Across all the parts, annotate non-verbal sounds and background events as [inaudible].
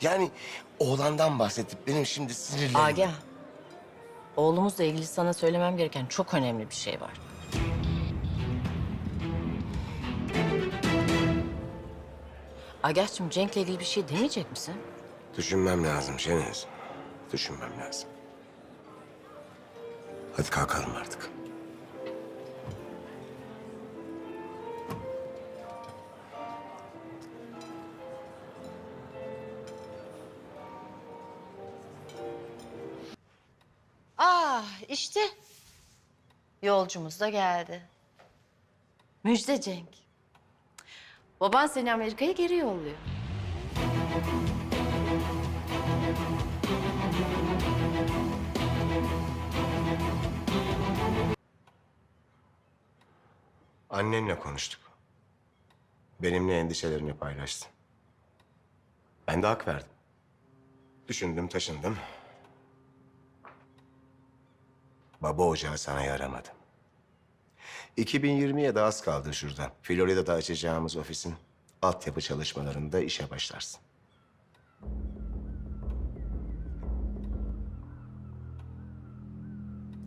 Yani oğlandan bahsedip benim şimdi sinirlerim... Agah. Oğlumuzla ilgili sana söylemem gereken çok önemli bir şey var. Agah'cığım Cenk'le ilgili bir şey demeyecek misin? Düşünmem lazım Şeniz. Düşünmem lazım. Hadi kalkalım artık. İşte. Yolcumuz da geldi. Müjde Cenk. Baban seni Amerika'ya geri yolluyor. Annenle konuştuk. Benimle endişelerini paylaştı. Ben de hak verdim. Düşündüm, taşındım. Baba ocağı sana yaramadı. 2020'ye de az kaldı şurada. Florida'da açacağımız ofisin altyapı çalışmalarında işe başlarsın.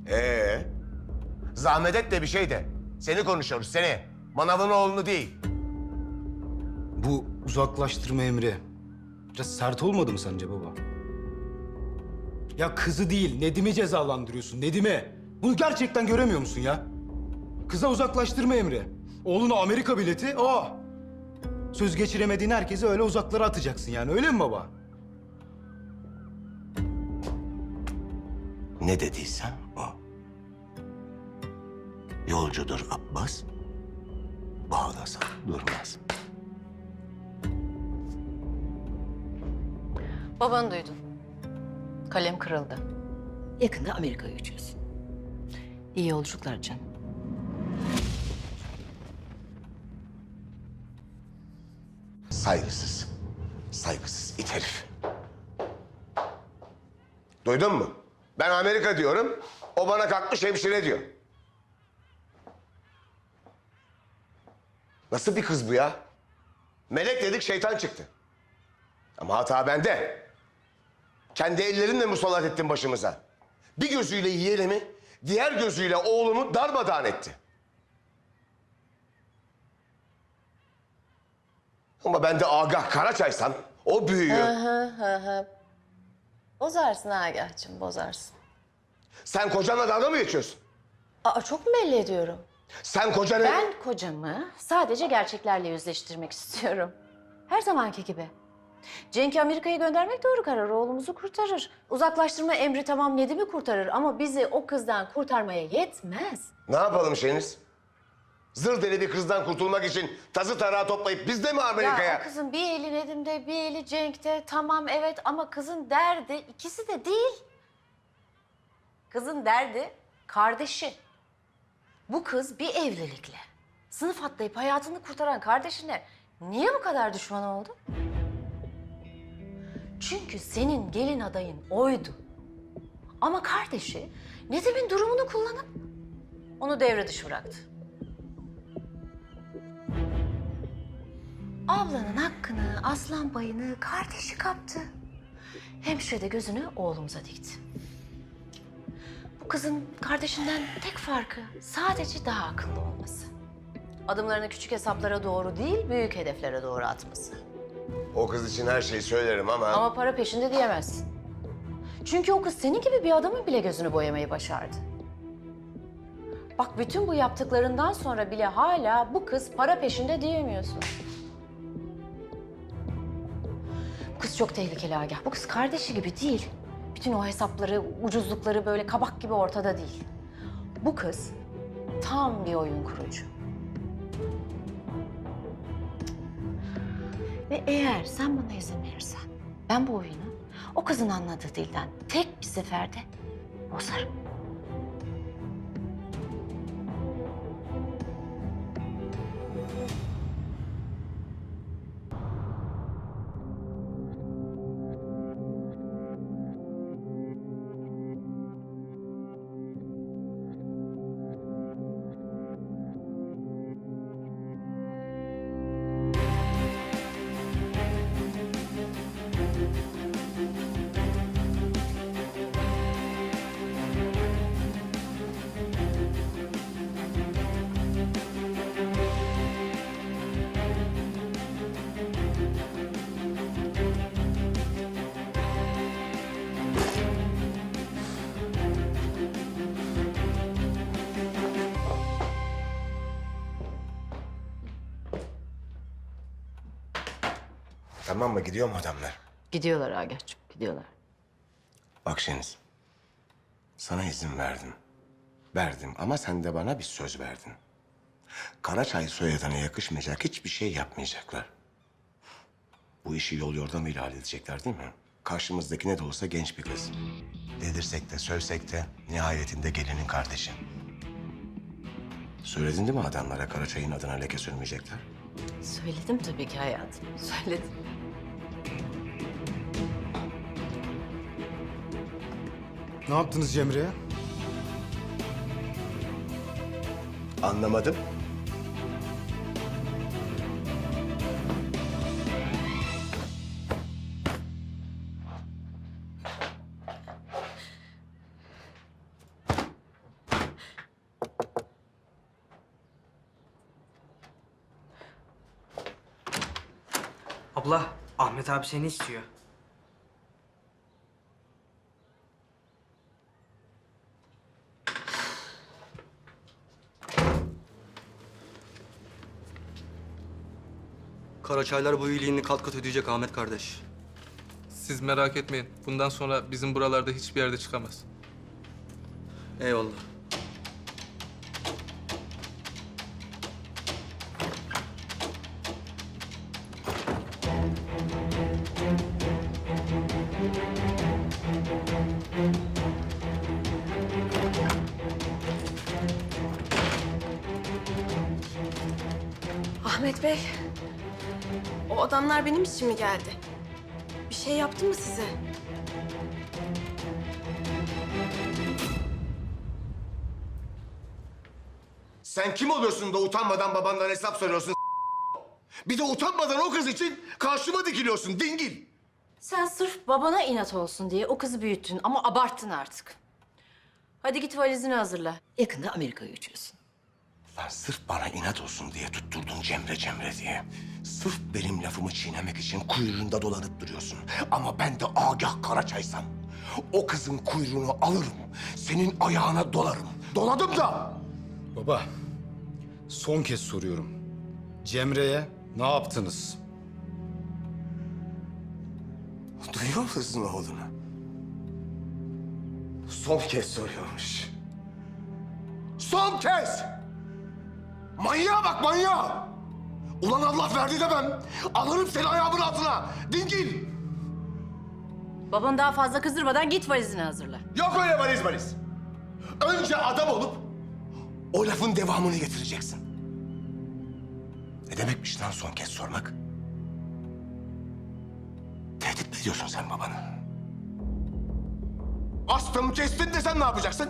Ee, zahmet et de bir şey de. Seni konuşuyoruz, seni. Manavın oğlunu değil. Bu uzaklaştırma emri biraz sert olmadı mı sence baba? Ya kızı değil, Nedim'i cezalandırıyorsun, Nedim'i. Bunu gerçekten göremiyor musun ya? Kıza uzaklaştırma emri. Oğluna Amerika bileti, o. Söz geçiremediğin herkesi öyle uzaklara atacaksın yani, öyle mi baba? Ne dediysen o. Yolcudur Abbas, bağlasa durmaz. Babanı duydun. Kalem kırıldı. Yakında Amerika'ya uçuyorsun. İyi yolculuklar canım. Saygısız, saygısız it herif. Duydun mu? Ben Amerika diyorum, o bana kalkmış hemşire diyor. Nasıl bir kız bu ya? Melek dedik şeytan çıktı. Ama hata bende. Kendi ellerinle musallat ettin başımıza. Bir gözüyle yeğenimi, diğer gözüyle oğlumu darmadağın etti. Ama ben de Agah Karaçaysam o büyüğü Bozarsın Agah'cığım, bozarsın. sen kocanla dalga mı geçiyorsun? Aa, çok mu belli ediyorum? Sen kocanı... Ben kocamı sadece gerçeklerle yüzleştirmek istiyorum. Her zamanki gibi. Cenk'i Amerika'ya göndermek doğru karar. Oğlumuzu kurtarır. Uzaklaştırma emri tamam Nedim'i kurtarır ama bizi o kızdan kurtarmaya yetmez. Ne yapalım Şeniz? Zır deli bir kızdan kurtulmak için tazı tarağı toplayıp biz de mi Amerika'ya? Ya o kızın bir eli Nedim'de, bir eli Cenk'te. Tamam evet ama kızın derdi ikisi de değil. Kızın derdi kardeşi. Bu kız bir evlilikle sınıf atlayıp hayatını kurtaran kardeşine niye bu kadar düşman oldu? Çünkü senin gelin adayın oydu. Ama kardeşi Nedim'in durumunu kullanıp onu devre dışı bıraktı. Ablanın hakkını, aslan payını kardeşi kaptı. Hemşire de gözünü oğlumuza dikti. Bu kızın kardeşinden tek farkı sadece daha akıllı olması. Adımlarını küçük hesaplara doğru değil, büyük hedeflere doğru atması. O kız için her şeyi söylerim ama... Ama para peşinde diyemezsin. Çünkü o kız senin gibi bir adamın bile gözünü boyamayı başardı. Bak bütün bu yaptıklarından sonra bile hala bu kız para peşinde diyemiyorsun. Bu kız çok tehlikeli Agah. Bu kız kardeşi gibi değil. Bütün o hesapları, ucuzlukları böyle kabak gibi ortada değil. Bu kız tam bir oyun kurucu. Ve eğer sen bana izin verirsen, ben bu oyunu o kızın anladığı dilden tek bir seferde bozarım. Tamam mı? Gidiyor mu adamlar? Gidiyorlar Agah'cığım, gidiyorlar. Bak Şeniz. Sana izin verdim. Verdim ama sen de bana bir söz verdin. Karaçay soyadına yakışmayacak hiçbir şey yapmayacaklar. Bu işi yol yordamıyla halledecekler değil mi? Karşımızdaki ne de olsa genç bir kız. Dedirsek de sövsek de nihayetinde gelinin kardeşi. Söyledin değil mi adamlara Karaçay'ın adına leke sürmeyecekler? Söyledim tabii ki hayatım, söyledim. Ne yaptınız Cemre'ye? Anlamadım. Abla, Ahmet abi seni istiyor. Karaçaylar bu iyiliğini kat kat ödeyecek Ahmet kardeş. Siz merak etmeyin. Bundan sonra bizim buralarda hiçbir yerde çıkamaz. Eyvallah. Ahmet Bey, o adamlar benim için mi geldi? Bir şey yaptı mı size? Sen kim oluyorsun da utanmadan babandan hesap soruyorsun? Bir de utanmadan o kız için karşıma dikiliyorsun dingil. Sen sırf babana inat olsun diye o kızı büyüttün ama abarttın artık. Hadi git valizini hazırla. Yakında Amerika'ya uçuyorsun. Lan sırf bana inat olsun diye tutturdun Cemre Cemre diye. Sırf benim lafımı çiğnemek için kuyruğunda dolanıp duruyorsun. Ama ben de Agah Karaçaysam o kızın kuyruğunu alırım. Senin ayağına dolarım. Doladım da. Baba, son kez soruyorum. Cemre'ye ne yaptınız? Duyuyor musun oğlunu? Son kez soruyormuş. Son kez! Manyağa bak manyağa! Ulan Allah verdi demem. Alırım seni ayağımın altına. Dingil! Babanı daha fazla kızdırmadan git valizini hazırla. Yok öyle valiz valiz. Önce adam olup o lafın devamını getireceksin. Ne demekmiş lan son kez sormak? Tehdit mi ediyorsun sen babanı? Astım kestin desen ne yapacaksın?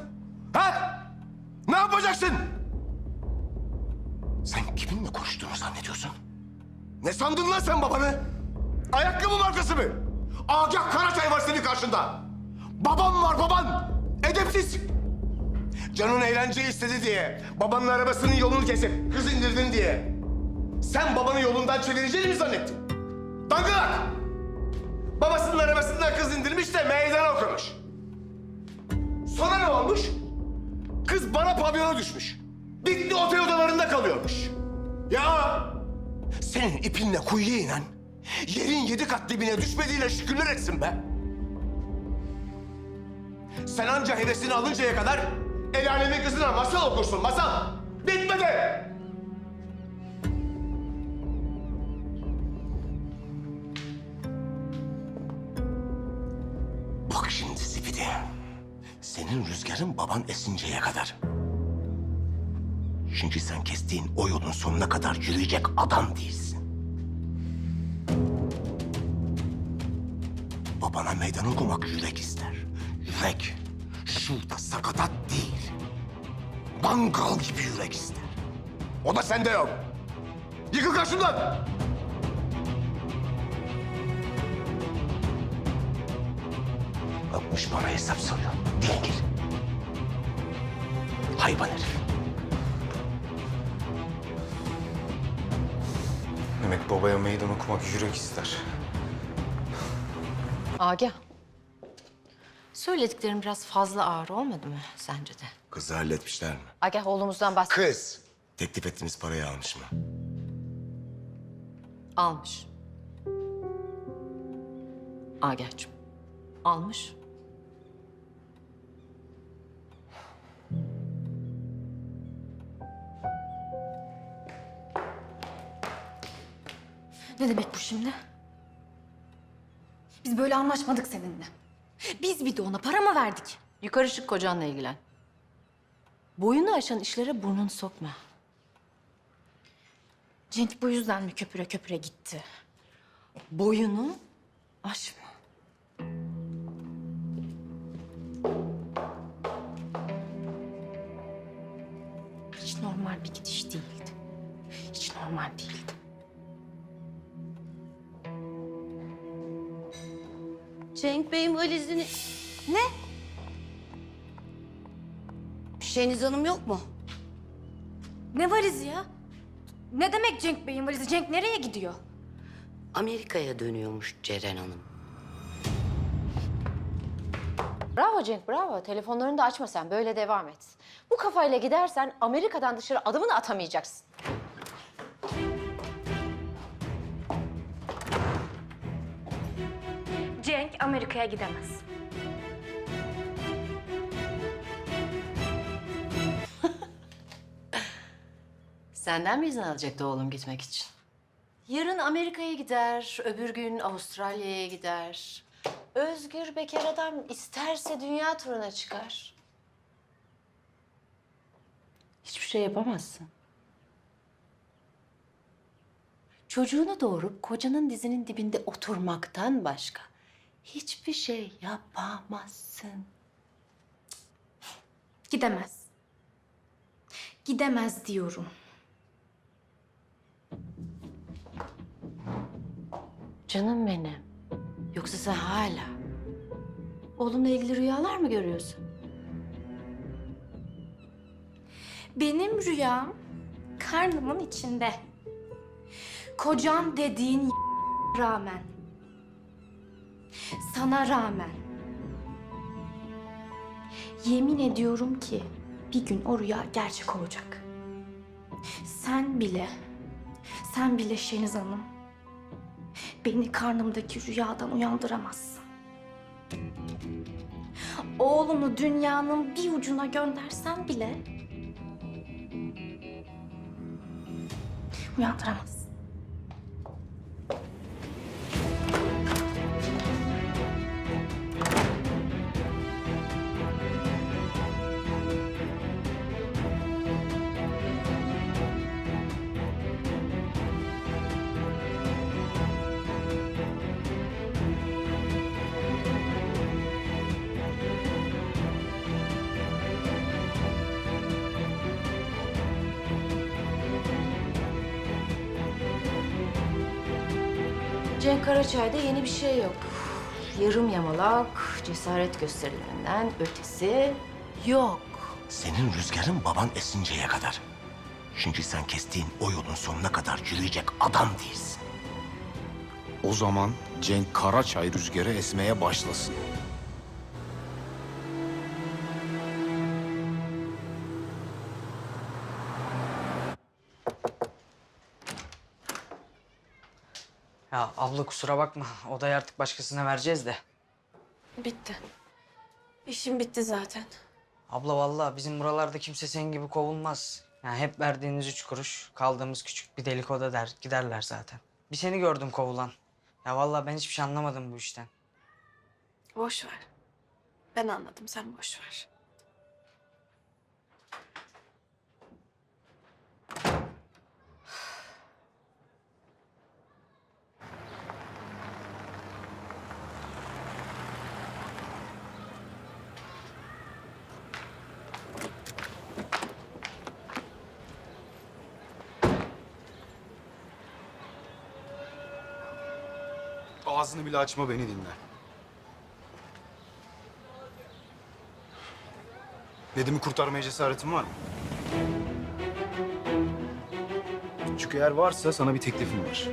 Ha? Ne yapacaksın? Sen kiminle konuştuğunu zannediyorsun? Ne sandın lan sen babanı? Ayakkabı markası mı? Agah Karaçay var senin karşında. Babam var baban. Edepsiz. Canın eğlence istedi diye, babanın arabasının yolunu kesip kız indirdin diye. Sen babanı yolundan çevireceğini mi zannettin? Dangılak! Babasının arabasından kız indirmiş de meydan okumuş. Sonra ne olmuş? Kız bana pavyona düşmüş. Dikli otel odalarında kalıyormuş. Ya senin ipinle kuyuya inen, yerin yedi kat dibine düşmediğine şükürler etsin be. Sen anca hevesini alıncaya kadar el alemin kızına masal okursun, masal. Bitmedi. Bak şimdi Zibidi. Senin rüzgarın baban esinceye kadar. Çünkü sen kestiğin o yolun sonuna kadar yürüyecek adam değilsin. Babana meydan okumak yürek ister. Yürek. Şurada sakatat değil. Mangal gibi yürek ister. O da sende yok. Yıkıl karşımdan. Bakmış bana hesap soruyor. Dingil. Hayvan herif. Demek babaya meydan okumak yürek ister. Agah. Söylediklerim biraz fazla ağır olmadı mı sence de? Kızı halletmişler mi? Agah oğlumuzdan bahset. Kız. Teklif ettiğiniz parayı almış mı? Almış. Agah'cığım. Almış. Ne demek bu şimdi? Biz böyle anlaşmadık seninle. Biz bir de ona para mı verdik? Yukarı çık kocanla ilgilen. Boyunu aşan işlere burnunu sokma. Cenk bu yüzden mi köpüre köpüre gitti? Boyunu aşma. Hiç normal bir gidiş değildi. Hiç normal değildi. Cenk Bey'in valizini... Ne? Şeniz Hanım yok mu? Ne valizi ya? Ne demek Cenk Bey'in valizi? Cenk nereye gidiyor? Amerika'ya dönüyormuş Ceren Hanım. Bravo Cenk, bravo. Telefonlarını da açma sen. Böyle devam et. Bu kafayla gidersen Amerika'dan dışarı adımını atamayacaksın. Amerika'ya gidemez. [laughs] Senden mi izin alacaktı oğlum gitmek için? Yarın Amerika'ya gider, öbür gün Avustralya'ya gider. Özgür bekar adam isterse dünya turuna çıkar. Hiçbir şey yapamazsın. Çocuğunu doğurup kocanın dizinin dibinde oturmaktan başka hiçbir şey yapamazsın. Gidemez. Gidemez diyorum. Canım benim. Yoksa sen hala oğlumla ilgili rüyalar mı görüyorsun? Benim rüyam karnımın içinde. Kocan dediğin rağmen. Sana rağmen. Yemin ediyorum ki bir gün o rüya gerçek olacak. Sen bile, sen bile Şeniz Hanım beni karnımdaki rüyadan uyandıramazsın. Oğlunu dünyanın bir ucuna göndersen bile uyandıramazsın. Cenk Karaçay'da yeni bir şey yok. Yarım yamalak cesaret gösterilerinden ötesi yok. Senin rüzgarın baban esinceye kadar. Çünkü sen kestiğin o yolun sonuna kadar yürüyecek adam değilsin. O zaman Cenk Karaçay rüzgarı esmeye başlasın. Abla kusura bakma. Odayı artık başkasına vereceğiz de. Bitti. İşim bitti zaten. Abla vallahi bizim buralarda kimse senin gibi kovulmaz. Yani hep verdiğiniz üç kuruş, kaldığımız küçük bir delik oda der, giderler zaten. Bir seni gördüm kovulan. Ya vallahi ben hiçbir şey anlamadım bu işten. Boş ver. Ben anladım, sen boş ver. Ağzını bile açma beni dinle. Nedim'i kurtarmaya cesaretin var mı? Çünkü eğer varsa sana bir teklifim var.